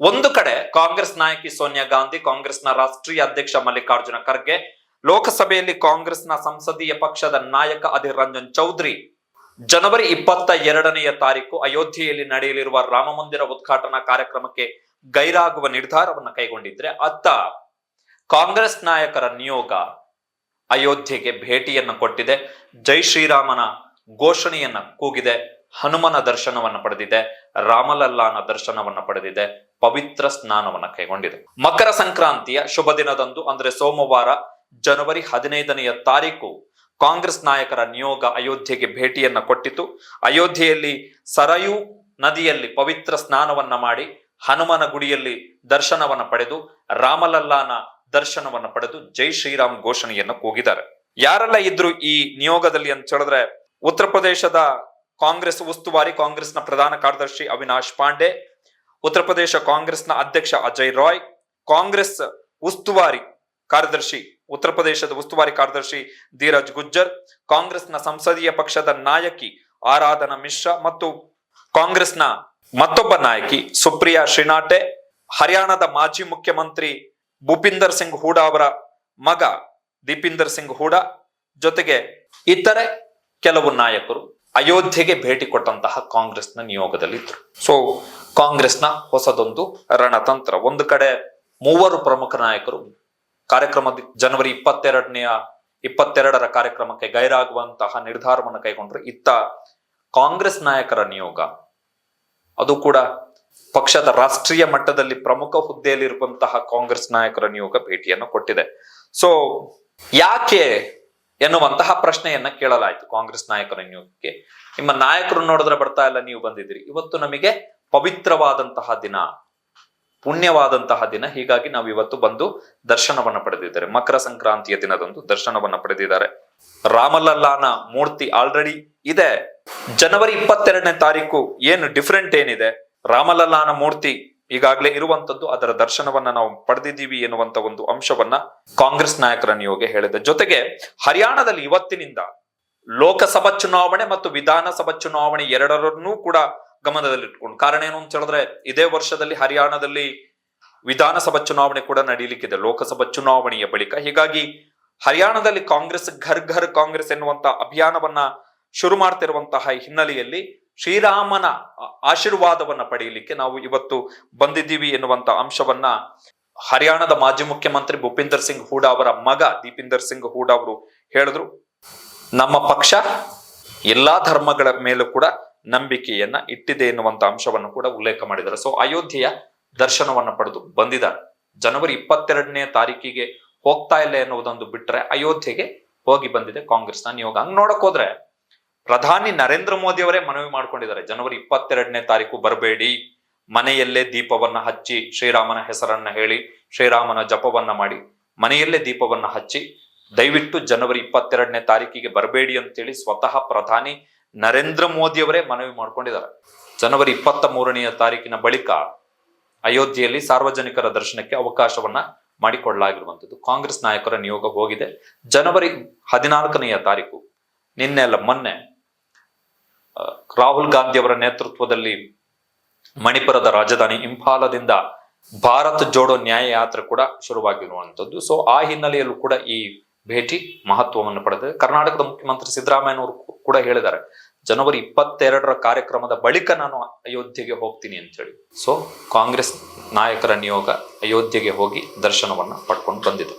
ಒಂದು ಕಡೆ ಕಾಂಗ್ರೆಸ್ ನಾಯಕಿ ಸೋನಿಯಾ ಗಾಂಧಿ, ಕಾಂಗ್ರೆಸ್ನ ರಾಷ್ಟ್ರೀಯ ಅಧ್ಯಕ್ಷ ಮಲ್ಲಿಕಾರ್ಜುನ ಖರ್ಗೆ, ಲೋಕಸಭೆಯಲ್ಲಿ ಕಾಂಗ್ರೆಸ್ನ ಸಂಸದೀಯ ಪಕ್ಷದ ನಾಯಕ ಅಧಿರ್ ರಂಜನ್ ಚೌಧರಿ. ಜನವರಿ ಇಪ್ಪತ್ತ ಎರಡನೆಯ ತಾರೀಕು ಅಯೋಧ್ಯೆಯಲ್ಲಿ ನಡೆಯಲಿರುವ ರಾಮ ಮಂದಿರ ಉದ್ಘಾಟನಾ ಕಾರ್ಯಕ್ರಮಕ್ಕೆ ಗೈರಾಗುವ ನಿರ್ಧಾರವನ್ನು ಕೈಗೊಂಡಿದ್ರೆ ಅತ್ತ ಕಾಂಗ್ರೆಸ್ ನಾಯಕರ ನಿಯೋಗ ಅಯೋಧ್ಯೆಗೆ ಭೇಟಿಯನ್ನು ಕೊಟ್ಟಿದೆ. ಜೈ ಶ್ರೀರಾಮನ ಘೋಷಣೆಯನ್ನ ಕೂಗಿದೆ. ಹನುಮನ ದರ್ಶನವನ್ನು ಪಡೆದಿದೆ. ರಾಮಲಲ್ಲಾನ ದರ್ಶನವನ್ನು ಪಡೆದಿದೆ. ಪವಿತ್ರ ಸ್ನಾನವನ್ನ ಕೈಗೊಂಡಿದೆ. ಮಕರ ಸಂಕ್ರಾಂತಿಯ ಶುಭ ದಿನದಂದು ಅಂದ್ರೆ ಸೋಮವಾರ ಜನವರಿ ಹದಿನೈದನೆಯ ತಾರೀಕು ಕಾಂಗ್ರೆಸ್ ನಾಯಕರ ನಿಯೋಗ ಅಯೋಧ್ಯೆಗೆ ಭೇಟಿಯನ್ನ ಕೊಟ್ಟಿತು. ಅಯೋಧ್ಯೆಯಲ್ಲಿ ಸರಯು ನದಿಯಲ್ಲಿ ಪವಿತ್ರ ಸ್ನಾನವನ್ನ ಮಾಡಿ ಹನುಮನ ಗುಡಿಯಲ್ಲಿ ದರ್ಶನವನ್ನ ಪಡೆದು ರಾಮಲಲ್ಲಾನ ದರ್ಶನವನ್ನ ಪಡೆದು ಜೈ ಶ್ರೀರಾಮ್ ಘೋಷಣೆಯನ್ನು ಕೂಗಿದ್ದಾರೆ. ಯಾರೆಲ್ಲ ಇದ್ರು ಈ ನಿಯೋಗದಲ್ಲಿ ಅಂತ ಹೇಳಿದ್ರೆ ಉತ್ತರ ಪ್ರದೇಶದ ಕಾಂಗ್ರೆಸ್ ಉಸ್ತುವಾರಿ ಕಾಂಗ್ರೆಸ್ನ ಪ್ರಧಾನ ಕಾರ್ಯದರ್ಶಿ ಅವಿನಾಶ್ ಪಾಂಡೆ ಉತ್ತರ ಪ್ರದೇಶ ಕಾಂಗ್ರೆಸ್ನ ಅಧ್ಯಕ್ಷ ಅಜಯ್ ರಾಯ್, ಕಾಂಗ್ರೆಸ್ ಉಸ್ತುವಾರಿ ಕಾರ್ಯದರ್ಶಿ, ಉತ್ತರ ಪ್ರದೇಶದ ಉಸ್ತುವಾರಿ ಕಾರ್ಯದರ್ಶಿ ಧೀರಜ್ ಗುಜ್ಜರ್, ಕಾಂಗ್ರೆಸ್ನ ಸಂಸದೀಯ ಪಕ್ಷದ ನಾಯಕಿ ಆರಾಧನಾ ಮಿಶ್ರಾ ಮತ್ತು ಕಾಂಗ್ರೆಸ್ನ ಮತ್ತೊಬ್ಬ ನಾಯಕಿ ಸುಪ್ರಿಯಾ ಶ್ರೀನಾಟೆ ಹರಿಯಾಣದ ಮಾಜಿ ಮುಖ್ಯಮಂತ್ರಿ ಭೂಪಿಂದರ್ ಸಿಂಗ್ ಹೂಡಾ ಅವರ ಮಗ ದೀಪಿಂದರ್ ಸಿಂಗ್ ಹೂಡಾ ಜೊತೆಗೆ ಇತರೆ ಕೆಲವು ನಾಯಕರು ಅಯೋಧ್ಯೆಗೆ ಭೇಟಿ ಕೊಟ್ಟಂತಹ ಕಾಂಗ್ರೆಸ್ನ ನಿಯೋಗದಲ್ಲಿ ಇದ್ರು ಸೊ ಕಾಂಗ್ರೆಸ್ನ ಹೊಸದೊಂದು ರಣತಂತ್ರ. ಒಂದು ಕಡೆ ಮೂವರು ಪ್ರಮುಖ ನಾಯಕರು, ಕಾರ್ಯಕ್ರಮದ ಜನವರಿ ಇಪ್ಪತ್ತೆರಡನೆಯ, ಇಪ್ಪತ್ತೆರಡರ ಕಾರ್ಯಕ್ರಮಕ್ಕೆ ಗೈರಾಗುವಂತಹ ನಿರ್ಧಾರವನ್ನು ಕೈಗೊಂಡ್ರು ಇತ್ತ ಕಾಂಗ್ರೆಸ್ ನಾಯಕರ ನಿಯೋಗ. ಅದು ಕೂಡ ಪಕ್ಷದ ರಾಷ್ಟ್ರೀಯ ಮಟ್ಟದಲ್ಲಿ ಪ್ರಮುಖ ಹುದ್ದೆಯಲ್ಲಿರುವಂತಹ ಕಾಂಗ್ರೆಸ್ ನಾಯಕರ ನಿಯೋಗ ಭೇಟಿಯನ್ನು ಕೊಟ್ಟಿದೆ. ಸೊ ಯಾಕೆ ಎನ್ನುವಂತಹ ಪ್ರಶ್ನೆಯನ್ನ ಕೇಳಲಾಯಿತು ಕಾಂಗ್ರೆಸ್ ನಾಯಕರ ನಿಯೋಗಕ್ಕೆ. ನಿಮ್ಮ ನಾಯಕರು ನೋಡಿದ್ರೆ ಬರ್ತಾ ಇಲ್ಲ, ನೀವು ಬಂದಿದ್ದೀರಿ. ಇವತ್ತು ನಮಗೆ ಪವಿತ್ರವಾದಂತಹ ದಿನ, ಪುಣ್ಯವಾದಂತಹ ದಿನ. ಹೀಗಾಗಿ ನಾವು ಇವತ್ತು ಬಂದು ದರ್ಶನವನ್ನ ಪಡೆದಿದ್ದಾರೆ. ಮಕರ ಸಂಕ್ರಾಂತಿಯ ದಿನದಂದು ದರ್ಶನವನ್ನ ಪಡೆದಿದ್ದಾರೆ. ರಾಮಲಲ್ಲಾನ ಮೂರ್ತಿ ಆಲ್ರೆಡಿ ಇದೆ. ಜನವರಿ ಇಪ್ಪತ್ತೆರಡನೇ ತಾರೀಕು ಏನು ಡಿಫ್ರೆಂಟ್ ಏನಿದೆ? ರಾಮಲಲ್ಲಾನ ಮೂರ್ತಿ ಈಗಾಗಲೇ ಇರುವಂತದ್ದು ಅದರ ದರ್ಶನವನ್ನ ನಾವು ಪಡೆದಿದ್ದೀವಿ ಎನ್ನುವಂತ ಒಂದು ಅಂಶವನ್ನ ಕಾಂಗ್ರೆಸ್ ನಾಯಕರ ನಿಯೋಗ ಹೇಳಿದ. ಜೊತೆಗೆ ಹರಿಯಾಣದಲ್ಲಿ ಇವತ್ತಿನಿಂದ ಲೋಕಸಭಾ ಚುನಾವಣೆ ಮತ್ತು ವಿಧಾನಸಭಾ ಚುನಾವಣೆ ಎರಡರನ್ನೂ ಕೂಡ ಗಮನದಲ್ಲಿಟ್ಕೊಂಡು, ಕಾರಣ ಏನು ಅಂತ ಹೇಳಿದ್ರೆ ಇದೇ ವರ್ಷದಲ್ಲಿ ಹರಿಯಾಣದಲ್ಲಿ ವಿಧಾನಸಭಾ ಚುನಾವಣೆ ಕೂಡ ನಡೀಲಿಕ್ಕಿದೆ, ಲೋಕಸಭಾ ಚುನಾವಣೆಯ ಬಳಿಕ. ಹೀಗಾಗಿ ಹರಿಯಾಣದಲ್ಲಿ ಕಾಂಗ್ರೆಸ್ ಘರ್ ಘರ್ ಕಾಂಗ್ರೆಸ್ ಎನ್ನುವಂತ ಅಭಿಯಾನವನ್ನ ಶುರು ಮಾಡ್ತಿರುವಂತಹ ಹಿನ್ನೆಲೆಯಲ್ಲಿ ಶ್ರೀರಾಮನ ಆಶೀರ್ವಾದವನ್ನ ಪಡೆಯಲಿಕ್ಕೆ ನಾವು ಇವತ್ತು ಬಂದಿದ್ದೀವಿ ಎನ್ನುವಂತ ಅಂಶವನ್ನ ಹರಿಯಾಣದ ಮಾಜಿ ಮುಖ್ಯಮಂತ್ರಿ ಭೂಪಿಂದರ್ ಸಿಂಗ್ ಹೂಡಾ ಅವರ ಮಗ ದೀಪಿಂದರ್ ಸಿಂಗ್ ಹೂಡಾ ಅವರು ಹೇಳಿದ್ರು. ನಮ್ಮ ಪಕ್ಷ ಎಲ್ಲಾ ಧರ್ಮಗಳ ಮೇಲೂ ಕೂಡ ನಂಬಿಕೆಯನ್ನ ಇಟ್ಟಿದೆ ಎನ್ನುವಂತ ಅಂಶವನ್ನು ಕೂಡ ಉಲ್ಲೇಖ ಮಾಡಿದ್ದಾರೆ. ಸೊ ಅಯೋಧ್ಯೆಯ ದರ್ಶನವನ್ನ ಪಡೆದು ಬಂದಿದ ಜನವರಿ ಇಪ್ಪತ್ತೆರಡನೇ ತಾರೀಕಿಗೆ ಹೋಗ್ತಾ ಇಲ್ಲ ಎನ್ನುವುದೊಂದು ಬಿಟ್ರೆ ಅಯೋಧ್ಯೆಗೆ ಹೋಗಿ ಬಂದಿದೆ ಕಾಂಗ್ರೆಸ್ನ ನಿಯೋಗ. ಹಂಗ್ ನೋಡಕ್ ಹೋದ್ರೆ ಪ್ರಧಾನಿ ನರೇಂದ್ರ ಮೋದಿ ಅವರೇ ಮನವಿ ಮಾಡ್ಕೊಂಡಿದ್ದಾರೆ. ಜನವರಿ ಇಪ್ಪತ್ತೆರಡನೇ ತಾರೀಕು ಬರಬೇಡಿ. ಮನೆಯಲ್ಲೇ ದೀಪವನ್ನ ಹಚ್ಚಿ, ಶ್ರೀರಾಮನ ಹೆಸರನ್ನ ಹೇಳಿ, ಶ್ರೀರಾಮನ ಜಪವನ್ನ ಮಾಡಿ, ಮನೆಯಲ್ಲೇ ದೀಪವನ್ನ ಹಚ್ಚಿ, ದಯವಿಟ್ಟು ಜನವರಿ ಇಪ್ಪತ್ತೆರಡನೇ ತಾರೀಕಿಗೆ ಬರಬೇಡಿ ಅಂತೇಳಿ ಸ್ವತಃ ಪ್ರಧಾನಿ ನರೇಂದ್ರ ಮೋದಿ ಅವರೇ ಮನವಿ ಮಾಡ್ಕೊಂಡಿದ್ದಾರೆ. ಜನವರಿ ಇಪ್ಪತ್ತ ಮೂರನೆಯ ತಾರೀಕಿನ ಬಳಿಕ ಅಯೋಧ್ಯೆಯಲ್ಲಿ ಸಾರ್ವಜನಿಕರ ದರ್ಶನಕ್ಕೆ ಅವಕಾಶವನ್ನ ಮಾಡಿಕೊಡಲಾಗಿರುವಂಥದ್ದು ಕಾಂಗ್ರೆಸ್ ನಾಯಕರ ನಿಯೋಗ ಹೋಗಿದೆ. ಜನವರಿ ಹದಿನಾಲ್ಕನೆಯ ತಾರೀಕು, ನಿನ್ನೆ ಅಲ್ಲ, ಮೊನ್ನೆ ರಾಹುಲ್ ಗಾಂಧಿ ಅವರ ನೇತೃತ್ವದಲ್ಲಿ ಮಣಿಪುರದ ರಾಜಧಾನಿ ಇಂಫಾಲದಿಂದ ಭಾರತ್ ಜೋಡೋ ನ್ಯಾಯ ಯಾತ್ರೆ ಕೂಡ ಶುರುವಾಗಿರುವಂತದ್ದು ಸೊ ಆ ಹಿನ್ನೆಲೆಯಲ್ಲೂ ಕೂಡ ಈ ಭೇಟಿ ಮಹತ್ವವನ್ನು ಪಡೆದಿದೆ. ಕರ್ನಾಟಕದ ಮುಖ್ಯಮಂತ್ರಿ ಸಿದ್ದರಾಮಯ್ಯನವರು ಕೂಡ ಹೇಳಿದ್ದಾರೆ, ಜನವರಿ ಇಪ್ಪತ್ತೆರಡರ ಕಾರ್ಯಕ್ರಮದ ಬಳಿಕ ನಾನು ಅಯೋಧ್ಯೆಗೆ ಹೋಗ್ತೀನಿ ಅಂತ ಹೇಳಿ ಸೊ ಕಾಂಗ್ರೆಸ್ ನಾಯಕರ ನಿಯೋಗ ಅಯೋಧ್ಯೆಗೆ ಹೋಗಿ ದರ್ಶನವನ್ನು ಪಡ್ಕೊಂಡು ಬಂದಿದೆ.